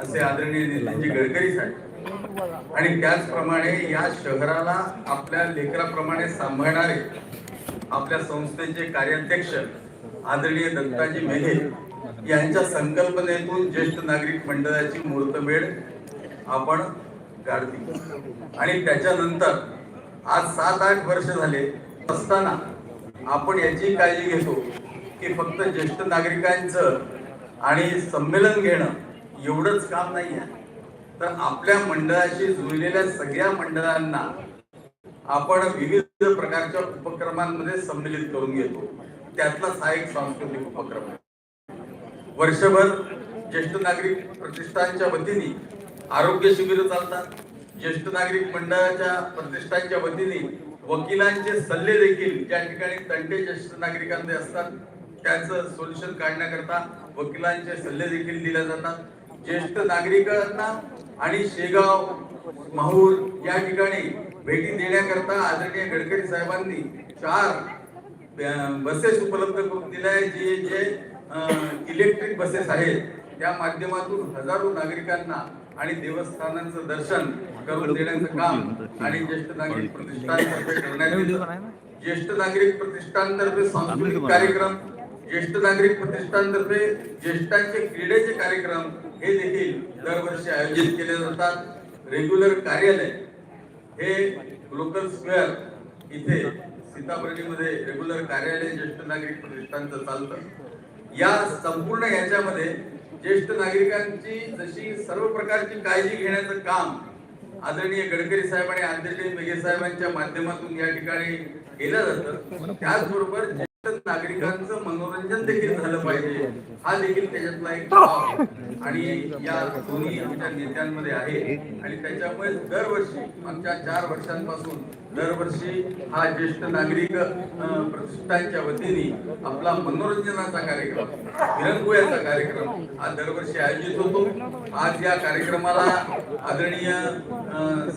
असे आदरणीय नितीनजी गडकरी साहेब. आणि त्याचप्रमाणे या शहराला आपल्या लेकराप्रमाणे सांभाळणारे आपल्या संस्थेचे कार्याध्यक्ष आदरणीय दत्ताजी मेघे यांच्या संकल्पनेतून ज्येष्ठ नागरिक मंडळाची मुहूर्तमेढ आपण काढली आणि त्याच्यानंतर आज सात आठ वर्ष झाले असताना आपण याची काळजी घेतो की फक्त ज्येष्ठ नागरिकांचं आणि संमेलन घेणं एवढंच काम नाही आहे तर आपल्या मंडळाशी जुळलेल्या सगळ्या मंडळांना आपण विविध प्रकारच्या उपक्रमांमध्ये सम्मिलित करून घेतो. त्यातलाच हा एक सांस्कृतिक उपक्रम आहे. वर्षभर ज्येष्ठ नागरिक प्रतिष्ठानच्या वतीने आरोग्य शिबिर चालतात. ज्येष्ठ नागरिक मंडळाच्या प्रतिष्ठानच्या वतीने वकिलांचे सल्ले देखील ज्या ठिकाणी तंटे ज्येष्ठ नागरिकांचे असतात त्याचं सोल्युशन काढण्याकरता वकिलांचे सल्ले देखील दिले जातात. ज्येष्ठ नागरिकांना आणि शेगाव माहूर या ठिकाणी भेटी देण्याकरता आदरणीय गडकरी साहेबांनी चार बसेस उपलब्ध करून दिल्या आहेत. जे जे इलेक्ट्रिक बसेस आहेत त्या माध्यमातून हजारो नागरिकांना आणि देवस्थानांचं दर्शन करून देण्याचं काम आणि ज्येष्ठ नागरिक प्रतिष्ठानतर्फे करण्यात येतं. ज्येष्ठ नागरिक प्रतिष्ठानतर्फे सांस्कृतिक कार्यक्रम ज्येष्ठ नागरिक प्रतिष्ठानतर्फे ज्येष्ठांचे क्रीडेचे कार्यक्रम हे देखील दरवर्षी आयोजित केले जातात. रेग्युलर कार्यालय हे लोकल स्क्वेअर इथे सीताबर्डीमध्ये रेग्युलर कार्यालय ज्येष्ठ नागरिक प्रतिष्ठानचं चालतं. या संपूर्ण याच्यामध्ये ज्येष्ठ नागरिकांची जशी सर्व प्रकारची काळजी घेण्याचं काम आदरणीय गडकरी साहेब आणि आदरणीय मेघे साहेबांच्या माध्यमातून या ठिकाणी केलं जातं. त्याचबरोबर नागरिकांचं मनोरंजन देखील झालं पाहिजे. हा देखील त्याच्यातला एक भाव आणि या दोन्ही आमच्या नेत्यांमध्ये आहे. आणि त्याच्यामुळे दरवर्षी मागच्या चार वर्षांपासून दरवर्षी हा ज्येष्ठ नागरिक प्रतिष्ठानच्या वतीने आपला मनोरंजनाचा कार्यक्रम विरंगुळ्याचा कार्यक्रम हा दरवर्षी आयोजित होतो. आज या कार्यक्रमाला आदरणीय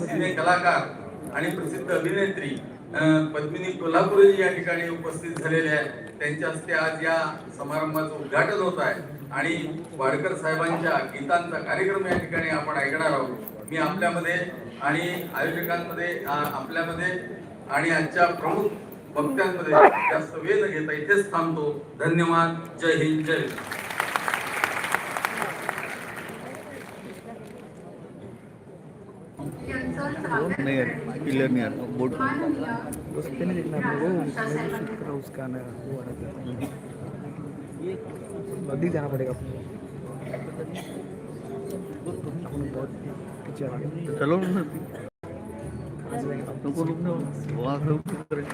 सिने कलाकार आणि प्रसिद्ध अभिनेत्री पद्मिनी कोल्हापुरेजी या ठिकाणी उपस्थित झालेले आहेत. त्यांच्या हस्ते आज या समारंभाचं उद्घाटन होत आहे. आणि वाडकर साहेबांच्या गीतांचा कार्यक्रम या ठिकाणी आपण ऐकणार आहोत. मी आपल्यामध्ये आणि आयोजकांमध्ये आ- आपल्यामध्ये आणि आजच्या प्रमुख वक्त्यांमध्ये जास्त वेळ न घेता इथेच थांबतो. धन्यवाद. जय हिंद जय हिंद. क्लियर नहीं आ रहा बोर्ड उस पे नहीं देखना आपको वो उसमें जो शूट करा उसका आना है वो आ रहा है जाना पड़ेगा आपको चलो रुकना करें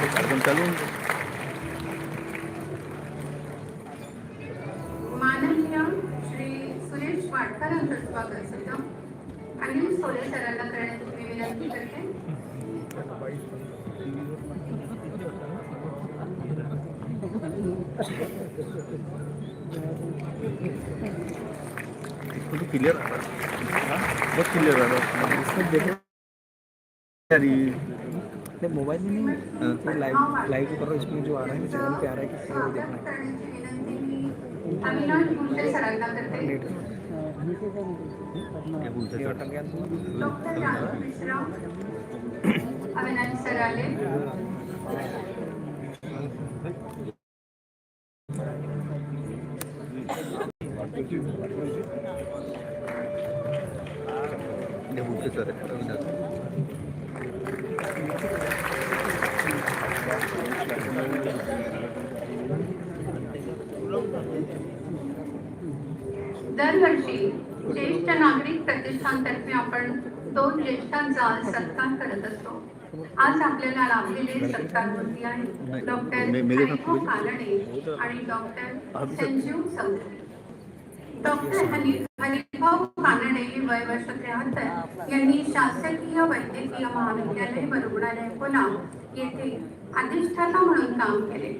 एकदम चलो. अनिल सोले सरांना करण्याची मी विनंती करते क्लियर आ रहा बहुत क्लियर आ रहा है इसमें देखो नहीं मोबाइल में नहीं हाँ। लाइव लाइव कर रहा इसमें जो आ रहा है चैनल पे आ रहा है कि वो देखना। है? बोलते सर दरवर्षी ज्येष्ठ नागरिक प्रतिष्ठानतर्फे आपण दोन ज्येष्ठांचा सत्कार करत असतो. आज आपल्याला लाभलेले सत्कार मूर्ती आहे डॉक्टर कानडे आणि डॉक्टर संजीव चौधरी डॉक्टर हरिभाऊ कानडे वय वर्ष त्र्याहत्तर यांनी शासकीय वैद्यकीय महाविद्यालय व रुग्णालय पुणा येथे अधिष्ठाता म्हणून काम केले.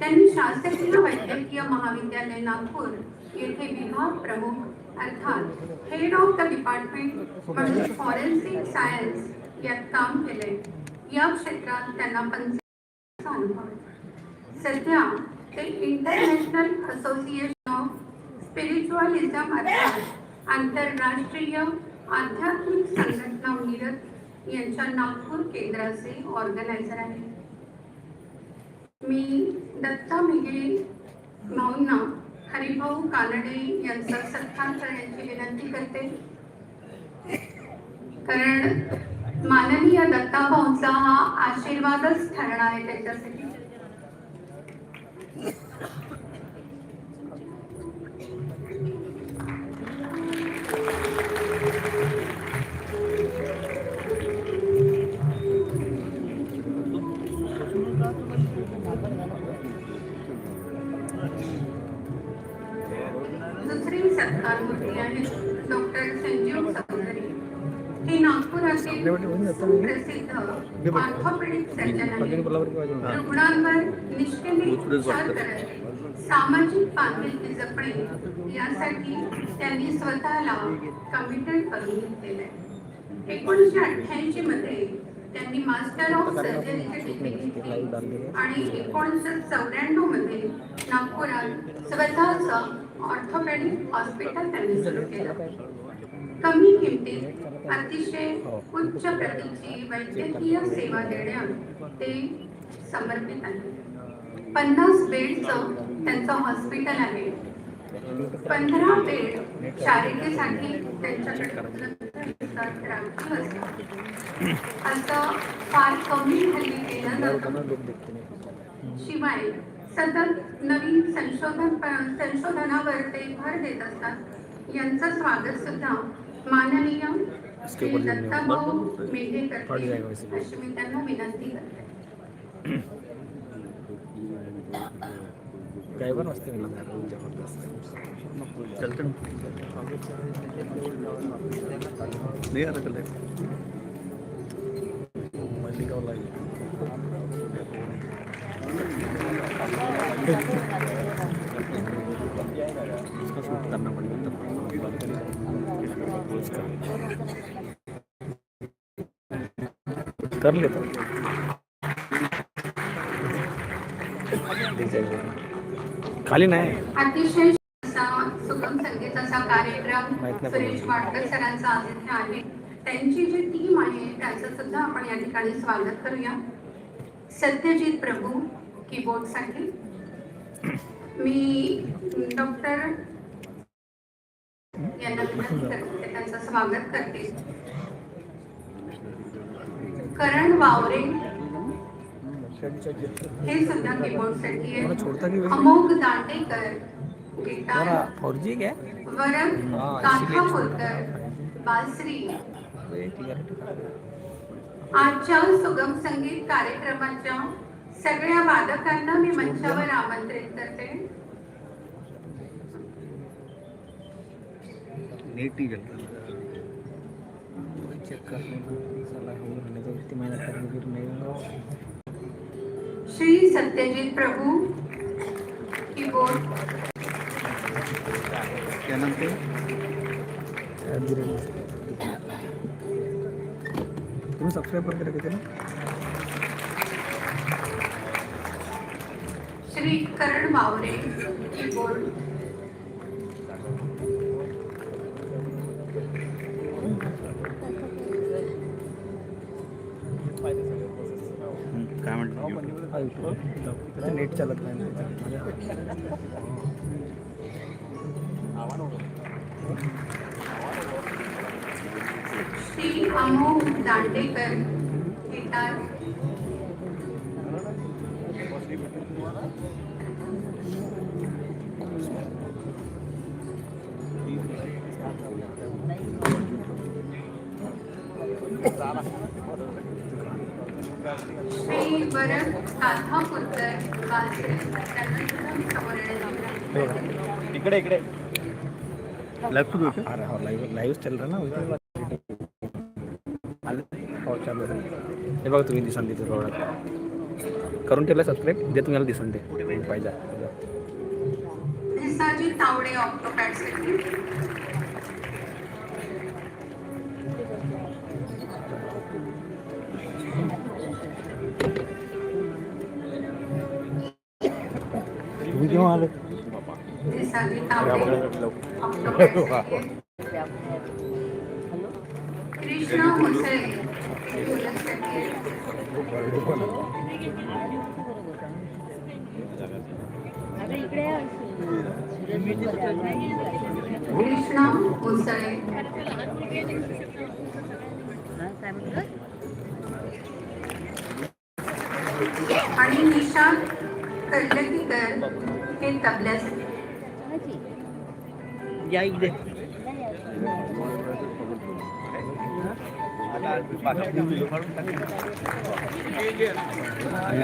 वैद्यकीय महाविद्यालय नागपूर येथे विभाग प्रमुख, अर्थात हेड ऑफ़ द डिपार्टमेंट म्हणून फॉरेन्सिक सायन्स यात काम केले या क्षेत्रात त्यांना अनुभव. सध्या ते इंटरनॅशनल असोसिएशन ऑफ़ स्पिरिच्युअलिझम अर्थात आंतरराष्ट्रीय आध्यात्मिक संघटना मिरज यांच्या नागपूर केंद्राचे ऑर्गनायझर आहे मी दत्ता मिगे भाऊंना हरिभाऊ कानडे यांचा सत्कार करण्याची विनंती करते. कारण माननीय दत्ताभाऊंचा हा आशीर्वादच ठरणार आहे त्याच्यासाठी. रुग्णांवर निष्क्रिय उपचार करत सामाजिक बांधिलकी जपणे. यासाठी त्यांनी स्वतःला कमिटेड करून घेतलेलं आहे. एकोणीसशे अठ्ठ्याऐंशी मध्ये त्यांनी मास्टर ऑफ सर्जरीची डिग्री घेतली. आणि एकोणीसशे चौऱ्याण्णवमध्ये नागपुरात स्वतःचं ऑर्थोपेडिक हॉस्पिटल त्यांनी सुरू केलं. कमी किमतीत अतिशय उच्च प्रतीची वैद्यकीय सेवा देण्यात ते समर्पित आहे पन्नास बेडचं त्यांचं हॉस्पिटल आहे. पंधरा बेड शारीरिकेसाठी त्यांच्याकडे असं फार कमी हल्ली केलं जातं. शिवाय सतत नवीन संशोधन संशोधनावर ते भर देत असतात. यांचं स्वागत सुद्धा माननीय श्री दत्ताभाऊ मेघे करतील अशी मी त्यांना विनंती करते काय पण असते चलते ना नहीं आ रहा कल मल्लिकावला कर लेतो खाली नाही. अतिशय असा सुगम संगीताचा कार्यक्रम सुरेश वाडकर सरांचा आतिथ्य आहे. त्यांची जी टीम आहे त्याचं सुद्धा आपण या ठिकाणी स्वागत करूया. सत्यजित प्रभू कीबोर्डसाठी मी डॉक्टर यांना त्यांचं स्वागत करते. करण वावरे। हे सुद्धा कीबोर्डसाठी आहे अमोघ दांडेकर गिटार जरा फोर जी क्या वरद हाँ, काठापूरकर बासरी आजच्या सुगम संगीत कार्यक्रमाच्या सगळ्या वादकांना मी मंचावर आमंत्रित करते. नेट रहने दो इतनी मेहनत करने फिर नहीं होगा श्री सत्यजित प्रभू कीबोर्ड क्या नाम थे? तुम्ही सबस्क्राईब करते का त्याला श्री करण वावरे कीबोर्ड काय हा म्हणतो नेट चालत नाही. श्री अमोघ दांडेकर त्यांना सुद्धा मी समोर. इकडे इकडे. हो लाईव्ह लाईव्ह चाल रहा ना? उसमें आले हो हे बघा तुम्ही दिसन तिथे थोडं. करून ठेवलं सबस्क्राईब जे तुम्हाला दिसन ते. पाहिजे तावडे कृष्णा मुसळे कृष्णा मुसळे आणि निशा कल्ले की तर हे तबल्याचे. या इकडे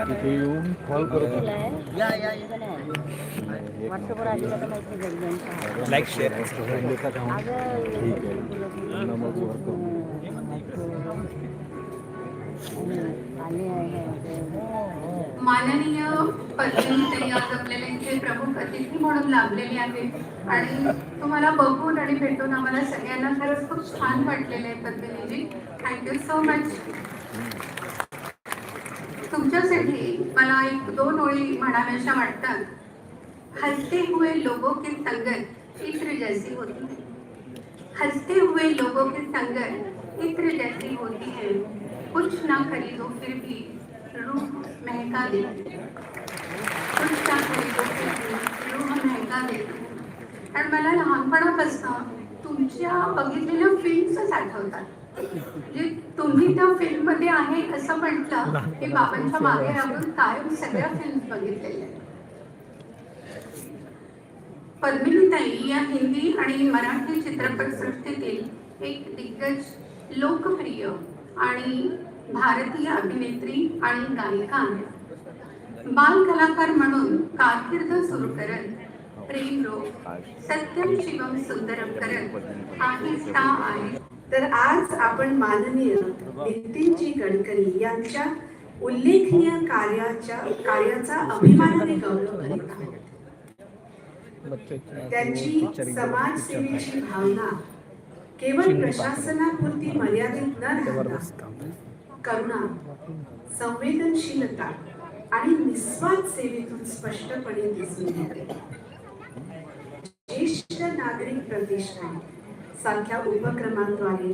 तिथे येऊन कॉल करत. लाईक शेअर ठीक आहे माननीय पत्नी आज आपल्याला इथे प्रमुख अतिथी म्हणून लाभलेली आहे आणि तुम्हाला बघून आणि भेटून आम्हाला सगळ्यांना खरंच खूप छान वाटलेलं आहे पद्मिनीजी थँक्यू सो मच तुमच्यासाठी मला एक दोन ओळी म्हणाव्याशा वाटतात. हसते हुए लोगों की संगत इत्र जैसी होती है. हंसते हुए लोगों की संगत इत्र जैसी होती है। कुछ ना खरीदो फिर भी रूह महका दे है महका आणि मला लहानपणापासून तुमच्या बघितलेल्या फिल्म्सच आठवतात. म्हणजे तुम्ही त्या फिल्ममध्ये आहे असं म्हटलं की बाबांच्या मागे लागून कायम सगळ्या फिल्म बघितलेल्या पद्मिनीताई या हिंदी आणि मराठी चित्रपटसृष्टीतील एक दिग्गज लोकप्रिय आणि भारतीय अभिनेत्री आणि गायिका आहेत. बाल कलाकार म्हणून कारकीर्द सुरू करत प्रेम रोग सत्यम शिवम सुंदरम करत आहिस्ता आहे. तर आज आपण माननीय नितीनजी गडकरी यांच्या उल्लेखनीय कार्याच्या कार्याचा अभिमानाने गौरव करीत आहोत. त्यांची समाजसेवेची भावना केवळ प्रशासनापुरती मर्यादित न राहता करुणा संवेदनशीलता आणि निस्वार्थ सेवेतून स्पष्टपणे दिसून येते. ज्येष्ठ नागरिक प्रतिष्ठान सारख्या उपक्रमांद्वारे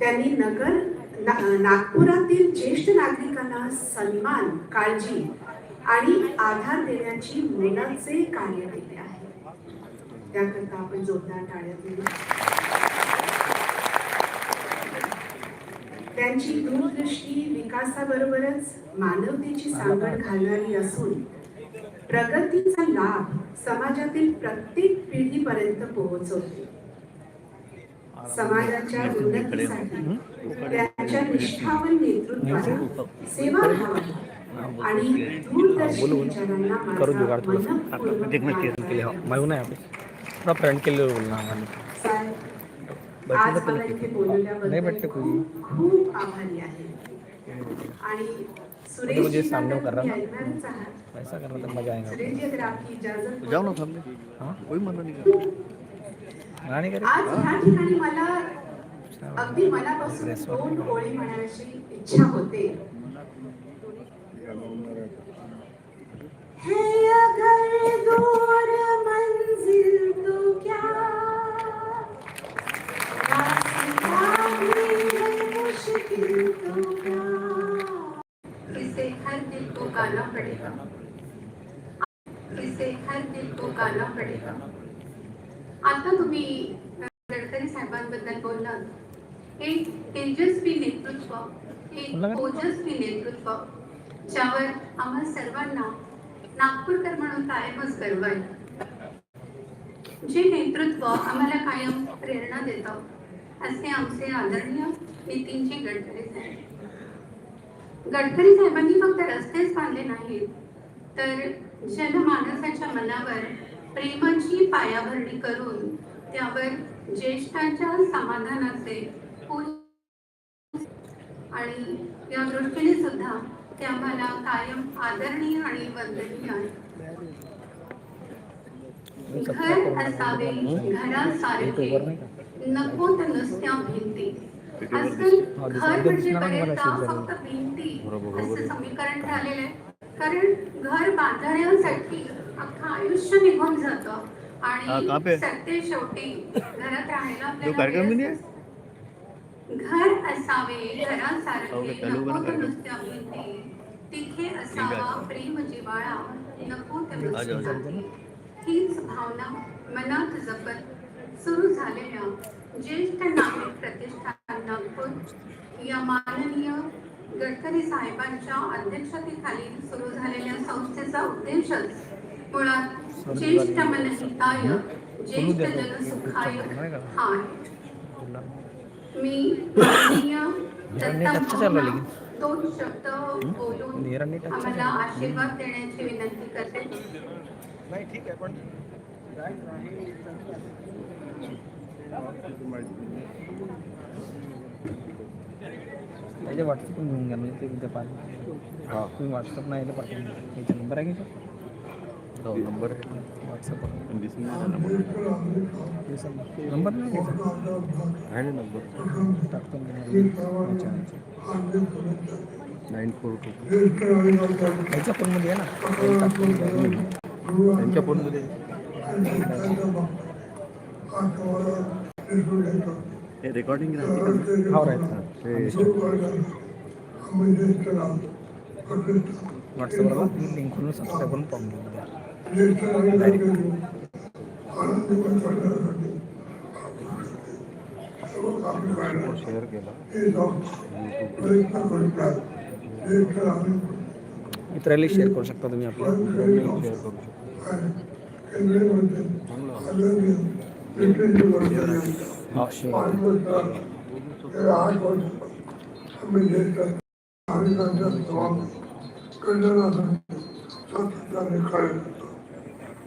त्यांनी नगर ना- नागपुरातील ज्येष्ठ नागरिकांना सन्मान काळजी आणि आधार देण्याची मोलाचे कार्य केले आहे. त्याकरता आपण जोरदार टाळ्या दिली त्यांची दूरदृष्टी विकासाबरोबरच मानवतेची सांगड घालणारी असून प्रगतीचा लाभ समाजातील प्रत्येक पिढीपर्यंत पोहोचवते. समाजाच्या उन्नतीसाठी त्यांच्या निष्ठावन नेतृत्वाला सेवाभावाला आणि दूरदर्शी विचारांना माझा मनःपूर्वक केले नाही आपण थोडा फ्रंट केले बैठले आज मला. इथे नाही बोलवल्याबद्दल. खूप आभारी आहे. आणि सुरेश मुझे सामने कर रहा ना। ऐकणारच आहात. ऐसा करना तर मजा आएगा सुरेश जी अगर आपकी इजाजत हो जाओ ना. थांबले हाँ? कोई मना नहीं कर गाणी करे आज ह्या ठिकाणी मला अगदी मनापासून दोन ओळी म्हणायची इच्छा होते. है अगर दूर इसे हर दिल को गाना पड़ेगा। इसे हर दिल को गाना पड़ेगा। आता तुम्ही गडकरी साहेबांबद्दल बोललात एक तेजस्वी नेतृत्व एक? ओजस्वी नेतृत्व ज्यावर आम्हा सर्वांना नागपूरकर म्हणून कायमच गर्व आहे. जे नेतृत्व आम्हाला कायम प्रेरणा देतं असे आमचे आदरणीय नितीनजी गडकरी साहेब. गडकरी साहेबांनी फक्त रस्तेच बांधले नाहीत तर जनमानसाच्या मनावर प्रेमाची पायाभरणी करून त्यावर ज्येष्ठांच्या समाधानाचे आणि या दृष्टीने सुद्धा ते आम्हाला कायम आदरणीय आणि वंदनीय आहे घर असावे घरासारखे नको तर नुसत्या भिंती आजकाल घर म्हणजे बरेचदा फक्त भिंती असं समीकरण झालेलं आहे कारण घर बांधण्यासाठी अख्खं आयुष्य निघून जातं? आणि सत्य शेवटी घरात राहायला आपल्याला घर असावे घरासारखे नको कार्यक्रम. नुसत्या भिंती. तिथे असावा. प्रेम जिव्हाळा नको ते आ जाओ, नुसती जाओ. जाती. हीच भावना मनात जपत सुरू झालेल्या ज्येष्ठ नागरिक प्रतिष्ठान नागपूर या माननीय गडकरी साहेबांच्या अध्यक्षतेखाली सुरू झालेल्या संस्थेचा उद्देशच मुळात ज्येष्ठ मनहिताय ज्येष्ठ जनसुखाय हा. आहे मी माननीय. दोन शब्द बोलून आम्हाला आशीर्वाद देण्याची विनंती करते. त्याचे व्हॉट्सअप पण घेऊन घ्या म्हणजे ते उद्या पाहिजे हाँ. तुम्ही व्हॉट्सअप नाही यायला पाठवून द्या. याचा नंबर आहे का नंबर है व्हॉट्सअपवर जिसमें नंबर नंबर नाही घ्यायचा है ना नंबर टाकतो नाईन फोर टू याच्या फोनमध्ये आहे ना. त्यांच्या फोनमध्ये. हे रेकॉर्डिंग हा व्हॉट्सअपवर लिंक करून सबस्क्राईब करून पाहून घ्या. शेअर केला मित्राला शेअर करू शकता तुम्ही आपल्या शेअर करू शकतो. हा शेअर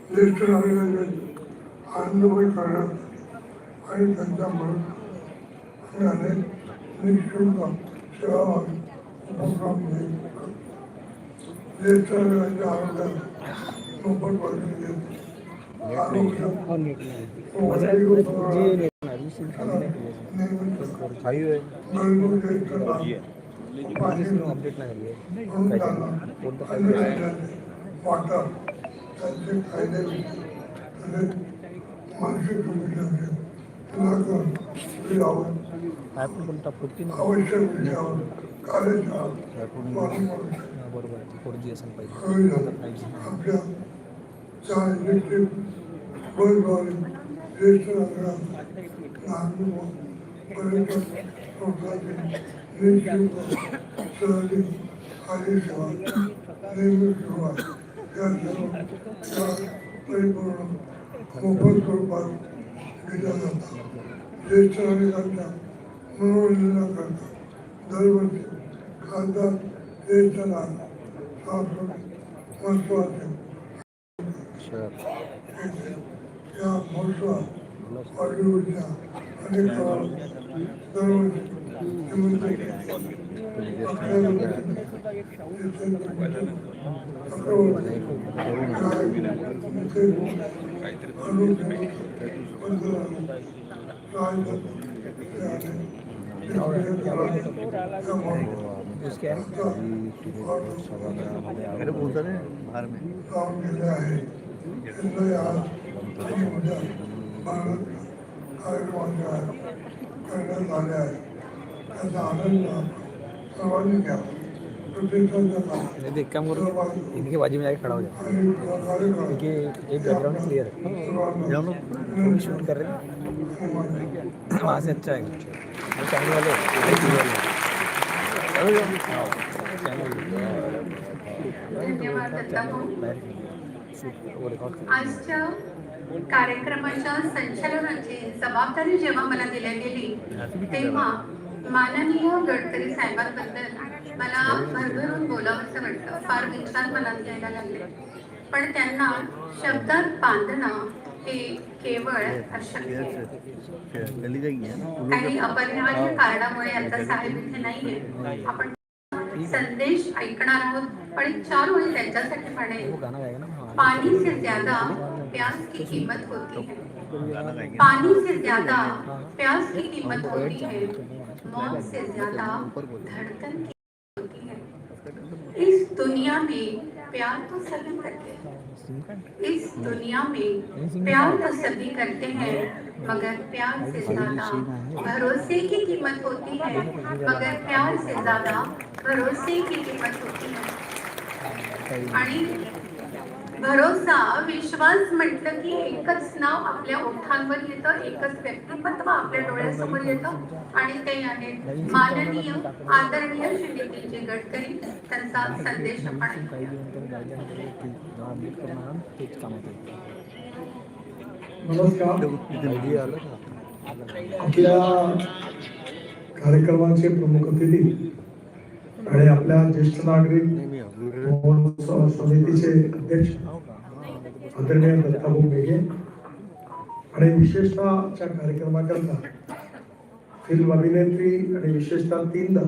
ज्येष्ठ नागरिकांचे आनंदमय करण्यात आणि त्यांच्या मदत आणि अनेक निशुल्क सेवा उपक्रम अपडेट नाही आहे. त्यांचे फायदे मानसिक आवश्यक विषयावर कार्यशाळा बरोबर आहे फोर जी असेल पाहिजे आपल्या चार इलेक्ट्रिक बसद्वारे ज्येष्ठ नागरिकांना नागरिक व पर्यटन संस्थांची निशुल्क सहली आदी सेवा नेहमी सुरुवात या सेवा परिपूर्ण मोफत स्वरूपात दिल्या जातात. ज्येष्ठ नागरिकांच्या मनोरंजनाकरता दरवर्षी खासदार ज्येष्ठ नागरिक महत्त्वाचे या महोत्सवात बॉलिवूडच्या अनेक कलाकार दरवर्षी निमंत्रित उसके आहे अरे बोलता रे बाहेर में काम केले आहे त्यांना आज आणि उद्या भारत कार्यक्रमाचे आयोजन करण्यात आले आहे त्याचा आनंद सर्वांनी घ्यावा प्रतिसाद द्यावा नहीं तो एक काम करो। इनके बाजू में जाके खड़ा हो जाओ। आणि कार्यक्रम क्योंकि ये बैकग्राउंड क्लियर है। सर्वांना जाओ। लोग शूट कर रहे हैं। वहाँ से अच्छा है। वो चैनल वाले IT वाले। हाँ, चैनल धन्यवाद आजच्या कार्यक्रमाच्या संचालनाची जबाबदारी जेव्हा मला दिल्या गेली तेव्हा माननीय गडकरी साहेबांबद्दल मला भरभरून बोलावंसं वाटतं फार विचार मनात यायला लागले. पण त्यांना शब्दात बांधणं हे केवळ अशक्य काही अपरिहार्य कारणामुळे आता साहेब इथे नाहीये. आपण संदेश ऐकणार आहोत पण चार वेळी त्यांच्यासाठी म्हणेल पानी से ज़्यादा प्यास की कीमत होती है। पानी से ज़्यादा प्यास की कीमत होती है। मौत से ज़्यादा धड़कन की होती है। इस दुनिया में प्यार तो सभी करते हैं। इस दुनिया में प्यार तो सभी करते हैं, मगर प्यार से ज़्यादा भरोसे की कीमत होती है। मगर प्यार से ज़्यादा भरोसे की कीमत होती है। भरोसा विश्वास म्हटलं की एकच नाव आपल्या ओठांवर येतं एकच व्यक्तिमत्व आपल्या डोळ्यासमोर येतं. आणि ते आहेत माननीय आदरणीय श्री नितीनजी गडकरी त्यांचा संदेश आपण नमस्कार आपल्या कार्यक्रमाचे प्रमुख अतिथी आणि आपल्या ज्येष्ठ नागरिक समितीचे अध्यक्ष आदरणीय दत्ताभाऊ बेगे आणि विशेषतःच्या कार्यक्रमाकरता फिल्म अभिनेत्री आणि विशेषतः तीनदा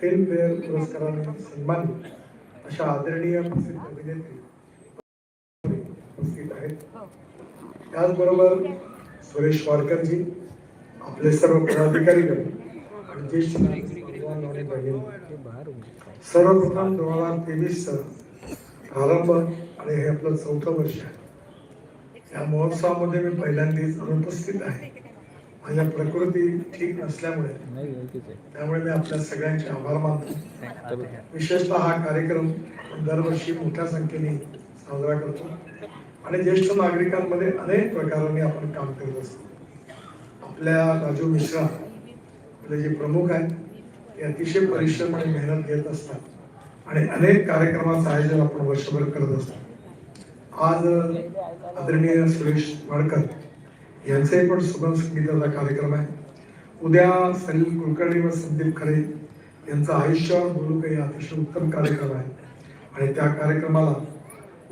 फिल्मफेअर पुरस्काराने सन्मानित अशा आदरणीय प्रसिद्ध अभिनेत्री उपस्थित आहेत. त्याचबरोबर सुरेश वाडकरजी आपले सर्व पदाधिकारी आणि ज्येष्ठ नागरिक भगवान आणि बहिणी सर्वप्रथम दोन हजार तेवीस प्रारंभ आणि हे आपलं चौथं वर्ष आहे. या महोत्सवामध्ये मी पहिल्यांदाच अनुपस्थित आहे. माझ्या प्रकृती ठीक नसल्यामुळे. त्यामुळे मी आपल्या सगळ्यांचे आभार मानतो. विशेषतः हा कार्यक्रम दरवर्षी मोठ्या संख्येने साजरा करतो. आणि ज्येष्ठ नागरिकांमध्ये अनेक प्रकारांनी आपण काम करत असतो. आपल्या राजू मिश्रा आपले जे प्रमुख आहेत ते अतिशय परिश्रम आणि मेहनत घेत असतात. आणि अनेक कार्यक्रमाचं आयोजन आपण वर्षभर करत असतो. आज आदरणीय सुरेश वाडकर यांचे पण सुगम संगीताचा कार्यक्रम आहे. उद्या सलील कुलकर्णी व संदीप खरे यांचा आयुष्यावर बोलू काही अतिशय उत्तम कार्यक्रम आहे. आणि त्या कार्यक्रमाला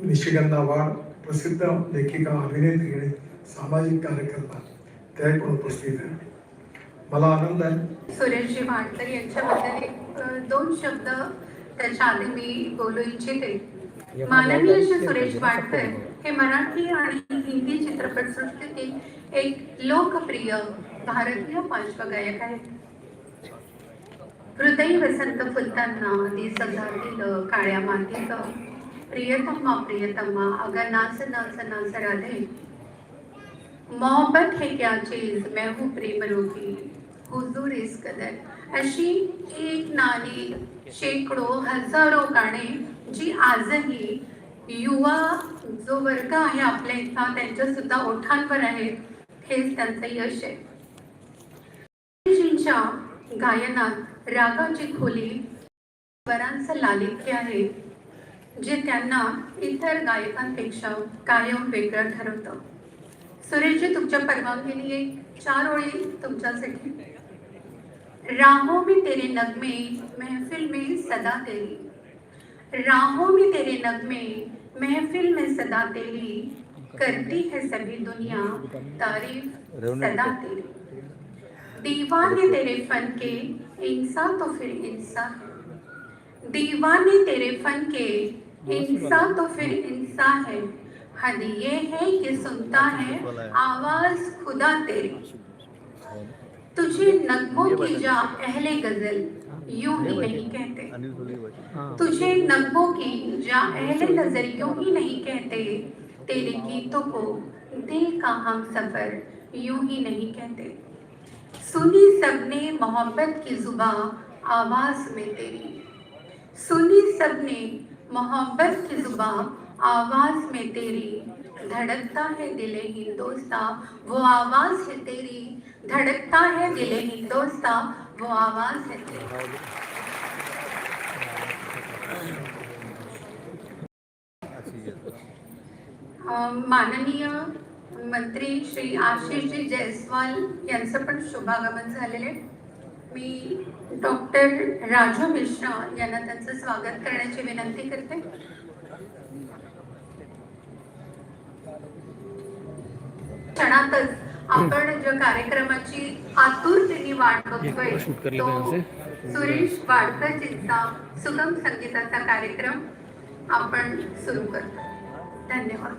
निशिगंधा वाड प्रसिद्ध लेखिका अभिनेत्री आणि सामाजिक कार्यकर्ता त्या पण उपस्थित आहे मला आनंद आहे. सुरेशजी भाटकर यांच्याबद्दल एक दोन शब्द त्याच्या आधी मी बोलू इच्छिते. माननीय श्री सुरेश वाडकर हे मराठी आणि हिंदी चित्रपटसृष्टीतील एक लोकप्रिय भारतीय पार्श्वगायक आहेत. हृदय वसंत फुलताना दिस जातील काळ्या मातीत प्रियतमा प्रियतमा अगर नाच नाच नाच राधे. मोहब्बत है क्या चीज़ मैं हूँ प्रेम रोगी. हुजूर इस कदर अशी एक नाणी शेकडो हजारो गाणे जी आजही युवा जो वर्ग आहे आपल्या इथला त्यांच्या सुद्धा ओठांवर आहेत हेच त्यांचं यश आहे. गायनात रागाची खोली स्वरांचं लालित्य आहे जे त्यांना इतर गायकांपेक्षा कायम वेगळं ठरवतं. सुरेशजी तुमच्या परवानगीने एक चार ओळी तुमच्यासाठी. राहों में तेरे नगमे महफिल में सदा तेरी। राहों में तेरे नगमे महफिल में सदा तेरी। करती है सभी दुनिया तारीफ़ सदा तेरी। दीवाने तेरे फन के इंसा तो फिर इंसा है। दीवाने तेरे फन के इंसा तो फिर इंसा है। हद ये है कि सुनता है आवाज़ खुदा तेरी। तुझे नगमों की जा अहले गज़ल यूँ ही नहीं कहते। तुझे नगमों की जा अहले नज़र यूँ ही नहीं कहते। तेरे गीतों को दिल का हम सफ़र यूँ ही नहीं कहते। सुनी सबने मोहब्बत की जुबा आवाज़ में तेरी। सुनी सबने मोहब्बत की जुबा आवाज़ में तेरी। धड़कता है दिले हिंदोस्ता वो आवाज़ है तेरी। धड़कता है दिले हिंदोस्ता वो आवाज है तेरी माननीय मंत्री श्री आशिषजी जयस्वाल यांचं पण शुभागमन झालेले मी डॉक्टर राजू मिश्रा यांना त्यांचं स्वागत करण्याची विनंती करते. क्षणातच आपण ज्या कार्यक्रमाची आतुरतेने वाट बघतोय तो. सुरेश वाडकरजींचा सुगम संगीताचा कार्यक्रम आपण सुरू करतो धन्यवाद